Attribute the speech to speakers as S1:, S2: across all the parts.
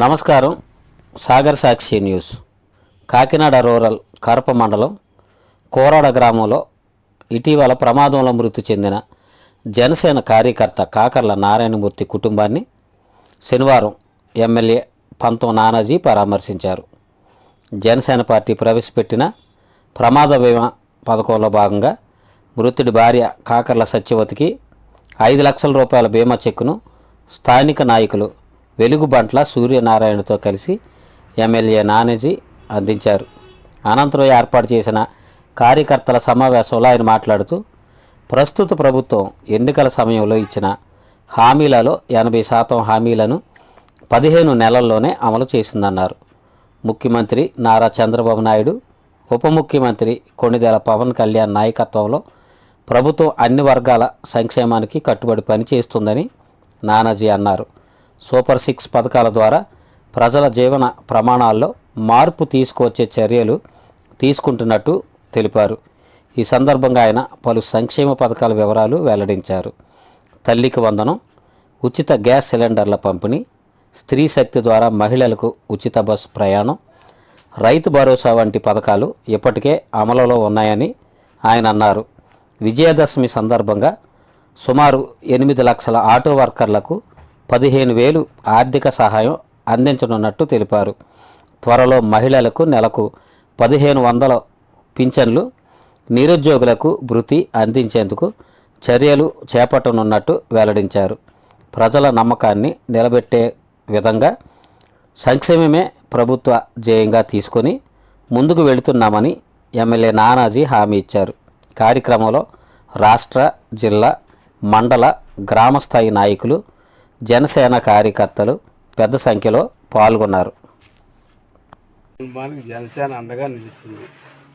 S1: నమస్కారం. Sagar Sakshi news. Kakinada rural Karapa మండలం కోరాడ గ్రామంలో ఇటీవల ప్రమాదంలో మృతి చెందిన జనసేన కార్యకర్త కాకర్ల నారాయణమూర్తి కుటుంబాన్ని శనివారం ఎమ్మెల్యే పంతం నానాజీ పరామర్శించారు. జనసేన పార్టీ ప్రవేశపెట్టిన ప్రమాద బీమా పథకంలో భాగంగా మృతుడి భార్య కాకర్ల సత్యవతికి ఐదు లక్షల రూపాయల బీమా చెక్కును స్థానిక నాయకులు వెలుగుబంట్ల సూర్యనారాయణతో కలిసి ఎమ్మెల్యే నానేజీ అందించారు. అనంతరం ఏర్పాటు చేసిన కార్యకర్తల సమావేశంలో ఆయన మాట్లాడుతూ ప్రస్తుత ప్రభుత్వం ఎన్నికల సమయంలో ఇచ్చిన హామీలలో ఎనభై శాతం హామీలను పదిహేను నెలల్లోనే అమలు చేసిందన్నారు. ముఖ్యమంత్రి నారా చంద్రబాబు నాయుడు ఉప ముఖ్యమంత్రి కొణిదెల పవన్ కళ్యాణ్ నాయకత్వంలో ప్రభుత్వం అన్ని వర్గాల సంక్షేమానికి కట్టుబడి పనిచేస్తుందని నానాజీ అన్నారు. సూపర్ సిక్స్ పథకాల ద్వారా ప్రజల జీవన ప్రమాణాల్లో మార్పు తీసుకువచ్చే చర్యలు తీసుకుంటున్నట్టు తెలిపారు. ఈ సందర్భంగా ఆయన పలు సంక్షేమ పథకాల వివరాలు వెల్లడించారు. తల్లికి వందనం ఉచిత గ్యాస్ సిలిండర్ల పంపిణీ స్త్రీ శక్తి ద్వారా మహిళలకు ఉచిత బస్సు ప్రయాణం రైతు భరోసా వంటి పథకాలు ఇప్పటికే అమలులో ఉన్నాయని ఆయన అన్నారు. విజయదశమి సందర్భంగా సుమారు ఎనిమిది లక్షల ఆటో వర్కర్లకు పదిహేను వేలు ఆర్థిక సహాయం అందించనున్నట్టు తెలిపారు. త్వరలో మహిళలకు నెలకు పదిహేను వందల పింఛన్లు నిరుద్యోగులకు వృత్తి అందించేందుకు చర్యలు చేపట్టనున్నట్టు వెల్లడించారు. ప్రజల నమ్మకాన్ని నిలబెట్టే విధంగా సంక్షేమమే ప్రభుత్వ జయంగా తీసుకొని ముందుకు వెళుతున్నామని ఎమ్మెల్యే నానాజీ హామీ ఇచ్చారు. కార్యక్రమంలో రాష్ట్ర జిల్లా మండల గ్రామస్థాయి నాయకులు జనసేన కార్యకర్తలు పెద్ద సంఖ్యలో పాల్గొన్నారు.
S2: కుటుంబానికి జనసేన అండగా నిలుస్తుంది.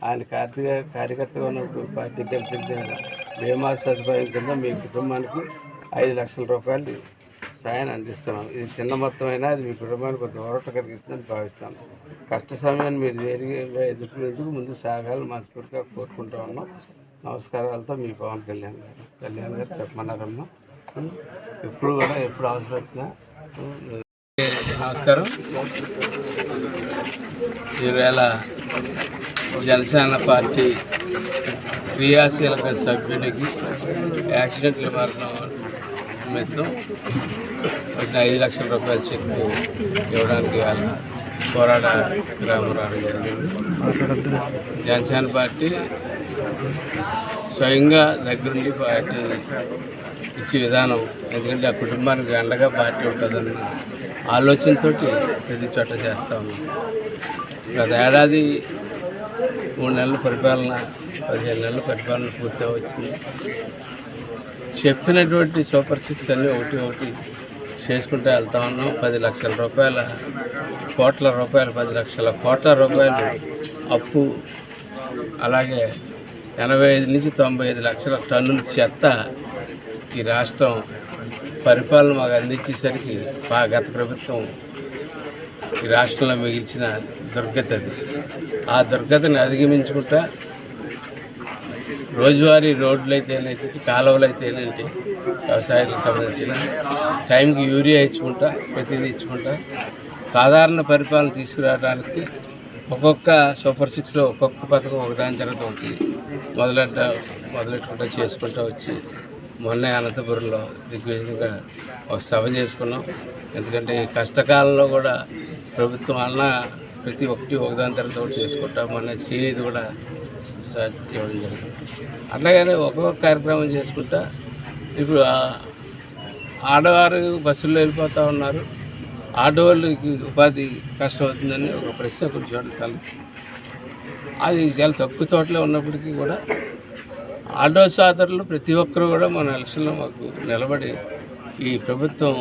S2: ఆయన కార్తీక కార్యకర్తగా ఉన్నప్పుడు పార్టీ గెలిపించిన బీమా సదుపాయం కింద మీ కుటుంబానికి ఐదు లక్షల రూపాయలు సాయం అందిస్తున్నాం. ఇది చిన్న మొత్తం అయినా అది మీ కుటుంబానికి కొంత ఊరట కలిగిస్తుందని భావిస్తాను కష్ట సమయాన్ని మీరు ధైర్యంగా ఎదుర్కొనేందుకు ముందు సాగాలని మనస్ఫూర్తిగా కోరుకుంటా ఉన్నాం. నమస్కారాలతో మీ పవన్ కళ్యాణ్ గారు కళ్యాణ్ గారు చెప్పమన్నారమ్మా. ఎప్పుడు కూడా ఎప్పుడు అవసరం వచ్చినా నమస్కారం. ఈవేళ జనసేన పార్టీ క్రియాశీలక సభ్యుడికి యాక్సిడెంట్ నివారణ నిమిత్తం వచ్చిన ఐదు లక్షల రూపాయల చెక్కు ఇవ్వడానికి వాళ్ళ పోరాట గ్రామం జరిగింది. జనసేన పార్టీ స్వయంగా దగ్గరుండి పార్టీ ఇచ్చే విధానం. ఎందుకంటే ఆ కుటుంబానికి అండగా పార్టీ ఉంటుందన్న ఆలోచనతో ప్రతి చోట చేస్తా ఉన్నాం. గత ఏడాది మూడు నెలల పరిపాలన పదిహేను నెలల పరిపాలన పూర్తి వచ్చింది చెప్పినటువంటి సూపర్ సిక్స్ అన్ని ఒకటి ఒకటి చేసుకుంటూ వెళ్తా ఉన్నాం. పది లక్షల రూపాయల కోట్ల రూపాయలు పది లక్షల కోట్ల రూపాయలు అప్పు అలాగే ఎనభై ఐదు నుంచి తొంభై ఐదు లక్షల టన్నుల చెత్త ఈ రాష్ట్రం పరిపాలన మాకు అందించేసరికి మా గత ప్రభుత్వం ఈ రాష్ట్రంలో మిగిల్చిన దుర్గత అది. ఆ దుర్గతని అధిగమించుకుంటా రోజువారీ రోడ్లు అయితేనైతే కాలువలు అయితేనేంటి వ్యవసాయానికి సంబంధించిన టైంకి యూరియా ఇచ్చుకుంటా ప్రతిదీ ఇచ్చుకుంటా సాధారణ పరిపాలన తీసుకురావడానికి ఒక్కొక్క సూపర్ సిక్స్లో ఒక్కొక్క పథకం ఒకదాని తర్వాత ఒకటి మొదలెట్ట మొదలెట్టుకుంటా చేసుకుంటా వచ్చి మొన్నే అనంతపురంలో దిగ్విజయంగా ఒక సభ చేసుకున్నాం. ఎందుకంటే ఈ కష్టకాలంలో కూడా ప్రభుత్వం అన్న ప్రతి ఒక్కటి ఒకదాని తర్వాత ఒకటి మొన్న శ్రీనిధి కూడా స్టార్ట్ చేయడం జరిగింది. అట్లాగనే ఒక్కొక్క కార్యక్రమం చేసుకుంటా ఇప్పుడు ఆడవారు బస్సుల్లో వెళ్ళిపోతూ ఉన్నారు. ఆడవాళ్ళకి ఉపాధి కష్టం అవుతుందని ఒక ప్రశ్న ఒకటి చూడాలి అది చాలా తక్కువ తోటలో ఉన్నప్పటికీ కూడా ఆటో సోదరులు ప్రతి ఒక్కరు కూడా మన ఎలక్షన్లో మాకు నిలబడి ఈ ప్రభుత్వం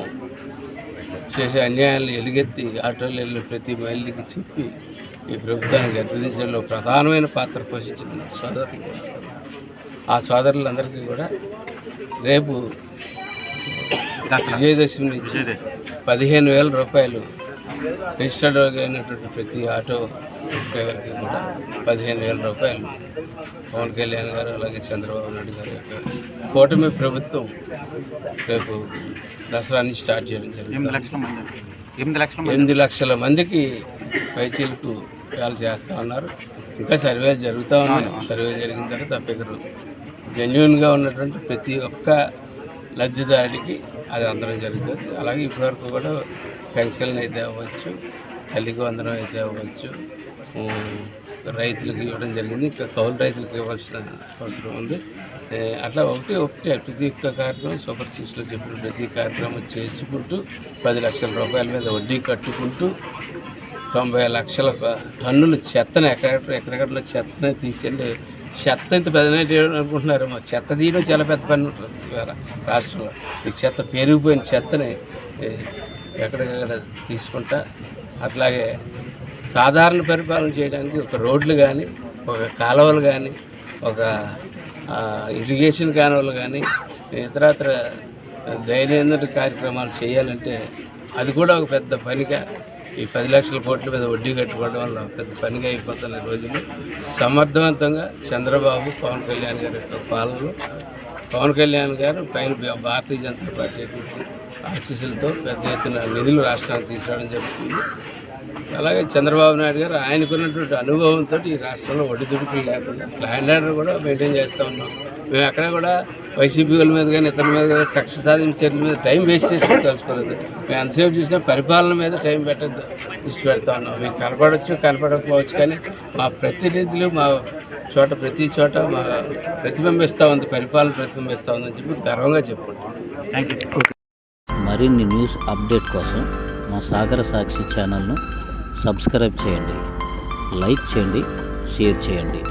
S2: చేసే అన్యాయాలను ఎలుగెత్తి ఆటోలు వెళ్ళిన ప్రతి మహిళకి చెప్పి ఈ ప్రభుత్వాన్ని గద్దెదించడంలో ప్రధానమైన పాత్ర పోషించిన సోదరులు. ఆ సోదరులందరికీ కూడా రేపు విజయదశమి నుంచి పదిహేను వేల రూపాయలు రిజిస్టర్డ్ అయినటువంటి ప్రతి ఆటో డ్రైవర్కి కూడా పదిహేను వేల రూపాయలు. పవన్ కళ్యాణ్ గారు అలాగే చంద్రబాబు నాయుడు గారు యొక్క కూటమి ప్రభుత్వం రేపు దసరా నుంచి స్టార్ట్ చేయడం జరిగింది
S3: ఎనిమిది లక్షల మంది.
S2: ఎనిమిది లక్షల మందికి పైచీలకు వేలు చేస్తూ ఉన్నారు. ఇంకా సర్వేలు జరుగుతూ ఉన్నాయి సర్వే జరిగిన తర్వాత అప్పటికి జెన్యున్గా ఉన్నటువంటి ప్రతి ఒక్క లబ్ధిదారుడికి అది అందడం జరుగుతుంది. అలాగే ఇప్పటివరకు కూడా పెన్షన్లు అయితే అవ్వచ్చు తల్లికి వందనం అయితే అవ్వచ్చు రైతులకు ఇవ్వడం జరిగింది. ఇంకా కౌలు రైతులకు ఇవ్వాల్సిన అవసరం ఉంది. అట్లా ఒకటి ఒకటి ప్రతి ఒక్క కార్యక్రమం సూపర్ సిక్స్లో చెప్పిన ప్రతి కార్యక్రమం చేసుకుంటూ పది లక్షల రూపాయల మీద వడ్డీ కట్టుకుంటూ తొంభై లక్షల టన్నులు చెత్తను ఎక్కడెక్కడ ఎక్కడెక్కడ చెత్తని తీసేయండి. చెత్త ఇంత పెద్దనైతే అనుకుంటున్నారు మా చెత్త తీయడం చాలా పెద్ద పని ఉంటుంది వేరే రాష్ట్రంలో. ఈ చెత్త పెరిగిపోయిన చెత్తని ఎక్కడికక్కడ తీసుకుంటా అట్లాగే సాధారణ పరిపాలన చేయడానికి ఒక రోడ్లు కానీ ఒక కాలువలు కానీ ఒక ఇరిగేషన్ కాలువలు కానీ ఇతరత్ర దైనందిన కార్యక్రమాలు చేయాలంటే అది కూడా ఒక పెద్ద పనిగా ఈ పది లక్షల కోట్ల మీద వడ్డీ కట్టుకోవడం వల్ల పెద్ద పనిగా అయిపోతున్న రోజులు సమర్థవంతంగా చంద్రబాబు పవన్ కళ్యాణ్ గారి యొక్క పాలనలో పవన్ కళ్యాణ్ గారు పైన భా- భారతీయ జనతా పార్టీ నుంచి ఆశీస్సులతో పెద్ద ఎత్తున నిధులు రాష్ట్రానికి తీసుకురావడం జరుగుతుంది. అలాగే చంద్రబాబు నాయుడు గారు ఆయనకున్నటువంటి అనుభవంతో ఈ రాష్ట్రంలో ఒడిదుడుకులు లేకుండా ల్యాండ్ ఆర్డర్ కూడా మెయింటైన్ చేస్తూ ఉన్నాం. మేము ఎక్కడ కూడా వైసీపీ వాళ్ళ మీద కానీ ఇతరుల మీద కానీ కక్ష సాధించే చర్యల మీద టైం వేస్ట్ చేసి తెలుసుకోలేదు మేము ఎంతసేపు చూసినా పరిపాలన మీద టైం పెట్టద్దు. దృష్టి పెడతా ఉన్నాం. మీకు కనపడవచ్చు కనపడకపోవచ్చు కానీ మా ప్రతినిధులు మా చోట ప్రతి చోట మా ప్రతిబింబిస్తూ ఉంది. పరిపాలన ప్రతిబింబిస్తూ ఉందని చెప్పి గర్వంగా చెప్పుకుంటాం
S3: థ్యాంక్ యూ
S1: మరిన్ని న్యూస్ అప్డేట్ కోసం మా సాగర సాక్షి ఛానల్ను సబ్స్క్రైబ్ చేయండి. లైక్ చేయండి షేర్ చేయండి.